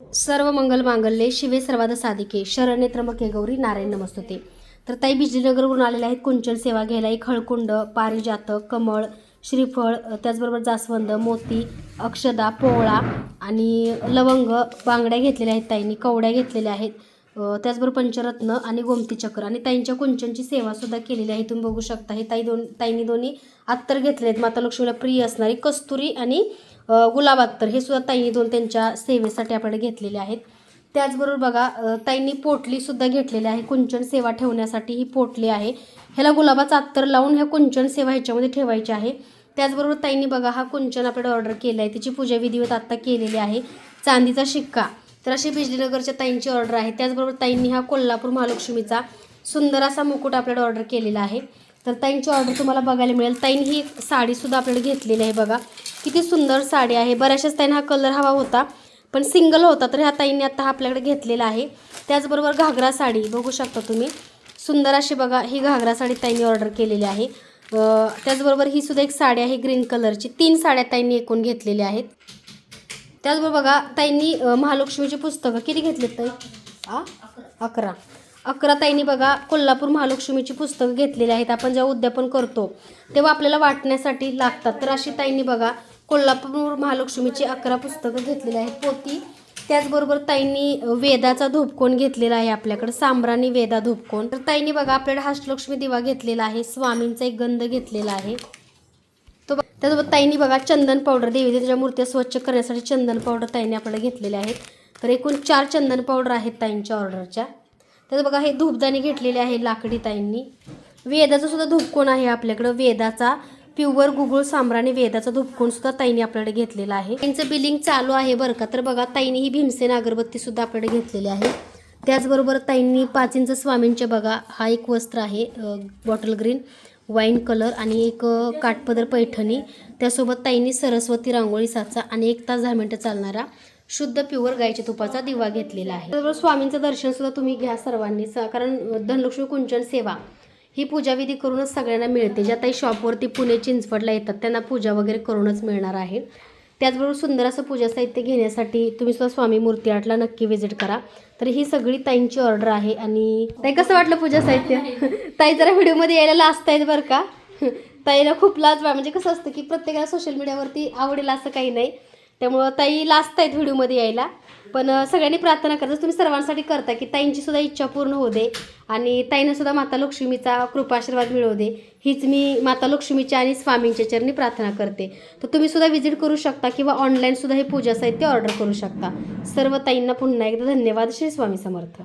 सर्व मंगल मांगल्ये शिवे सर्वाद साधिके. शरण्य त्र्यंबके गौरी नारायण नमस्तुते. तर ताई बिजलीनगरवरून आलेले आहेत कुंचन सेवा घ्यायला. एक हळकुंड पारिजातक कमळ श्रीफळ त्याचबरोबर जास्वंद मोती अक्षदा पोवळा आणि लवंग बांगड्या घेतलेल्या आहेत ताईंनी कवड्या घेतलेल्या आहेत. त्याचबरोबर पंचरत्न आणि गोमती चक्र आणि ताईंच्या कुंचनची सेवासुद्धा केलेली आहे. तुम्ही बघू शकता हे ताई दोन ताईंनी दोन्ही अत्तर घेतले आहेत. माता लक्ष्मीला प्रिय असणारी कस्तुरी आणि अ, गुलाब अत्तर हे सुद्धा ताईंनी दोन त्यांच्या सेवेसाठी आपण घेतलेले आहेत. त्याचबरोबर बघा अ, ताईंनी पोटलीसुद्धा घेतलेली आहे. कुंचन सेवा ठेवण्यासाठी ही पोटली आहे. ह्याला गुलाबाचा अत्तर लावून ह्या कुंचन सेवा ह्याच्यामध्ये ठेवायची आहे. त्याचबरोबर ताईंनी बघा हा कुंचन आपल्याला ऑर्डर केला आहे त्याची पूजा विधिवत आत्ता केलेली आहे. चांदीचा शिक्का. तर अशी बिजलीनगरच्या ताईंची ऑर्डर आहे. त्याचबरोबर ताईंनी हा कोल्हापूर महालक्ष्मीचा सुंदर असा मुकुट आपल्याला ऑर्डर केलेला आहे. तर ताईंची ऑर्डर तुम्हाला बघायला मिळेल. ताईंनी ही साडीसुद्धा आपल्याला घेतलेली आहे बघा. किती सुंदर साडी आहे. बऱ्याचशाच ताईं हा कलर हवा होता पण सिंगल होता तर ह्या ताईंनी आता हा आपल्याकडे घेतलेला आहे. त्याचबरोबर घागरा साडी बघू शकता तुम्ही. सुंदर अशी बघा ही घागरा साडी ताईंनी ऑर्डर केलेली आहे. त्याचबरोबर ही सुद्धा एक साडी आहे ग्रीन कलरची तीन साड्या ताईंनी एकूण घेतलेल्या आहेत. त्याचबरोबर बघा ताईंनी महालक्ष्मीची पुस्तकं किती घेतलीत ताई? आ? अकरा. अकरा ताईंनी बघा कोल्हापूर महालक्ष्मीची पुस्तकं घेतलेली आहेत. आपण जेव्हा उद्यापन करतो तेव्हा आपल्याला वाटण्यासाठी लागतात. तर अशी ताईंनी बघा कोल्हापूर महालक्ष्मीची अकरा पुस्तकं घेतलेली आहेत. पोती त्याचबरोबर ताईंनी वेदाचा धोपकोण घेतलेला आहे आपल्याकडे सांबराणी वेदा धोपकोण तर ताईंनी बघा आपल्याकडे हस्तलक्ष्मी दिवा घेतलेला आहे स्वामींचा एक गंध घेतलेला आहे. तो ब- त्यासोबत ताईंनी बघा चंदन पावडर देवी त्याच्या मूर्त्या स्वच्छ करण्यासाठी चंदन पावडर ताईंनी आपल्याला घेतलेले आहेत. तर एकूण चार चंदन पावडर आहेत ताईंच्या ऑर्डरच्या. त्याचं बघा हे धूपदाणी घेतलेले आहे लाकडी ताईंनी वेदाचं सुद्धा धूपकोण आहे आपल्याकडं. वेदाचा प्युअर गुगुळ सांबराने वेदाचा धूपकोण सुद्धा ताईंनी आपल्याकडे घेतलेला आहे. त्यांचं बिलिंग चालू आहे बरं का. तर बघा ताईंनी ही भीमसेन अगरबत्ती सुद्धा आपल्याकडे घेतलेली आहे. त्याचबरोबर ताईंनी पाच इंच स्वामींचे बघा हा एक वस्त्र आहे बॉटल ग्रीन वाईन कलर आणि एक काठपदर पैठणी. त्यासोबत ताईंनी सरस्वती रांगोळी साचा आणि एक तास दहा मिनटं चालणारा शुद्ध प्युअर गायच्या तुपाचा दिवा घेतलेला आहे. त्याचबरोबर स्वामींचं दर्शन सुद्धा तुम्ही घ्या सर्वांनी. कारण धनलक्ष्मी कुंचन सेवा ही पूजाविधी करूनच सगळ्यांना मिळते. ज्या ताई शॉपवरती पुणे चिंचवडला येतात त्यांना पूजा वगैरे करूनच मिळणार आहे. त्याचबरोबर सुंदर असं पूजा साहित्य घेण्यासाठी तुम्ही सुद्धा स्वामी मूर्ती आर्टला नक्की व्हिजिट करा. तर ही सगळी ताईंची ऑर्डर आहे आणि ताई कसं वाटलं पूजा साहित्य? ताई जरा व्हिडिओमध्ये यायला लाजत आहेत बरं का? ताईला खूप लाज म्हणजे कसं असतं की प्रत्येकाला सोशल मीडियावरती आवडेल असं काही नाही. त्यामुळं ताई लास्ट आहेत व्हिडिओमध्ये यायला. पण सगळ्यांनी प्रार्थना करता. तुम्ही सर्वांसाठी करता की ताईंची सुद्धा इच्छा पूर्ण होऊ दे आणि ताईनं सुद्धा माता लक्ष्मीचा कृपाशीर्वाद मिळवू दे. हीच मी माता लक्ष्मीच्या आणि स्वामींच्या चरणी प्रार्थना करते. तर तुम्ही सुद्धा व्हिजिट करू शकता किंवा ऑनलाईन सुद्धा हे पूजा साहित्य ऑर्डर करू शकता. सर्व ताईंना पुन्हा एकदा धन्यवाद. श्री स्वामी समर्थ.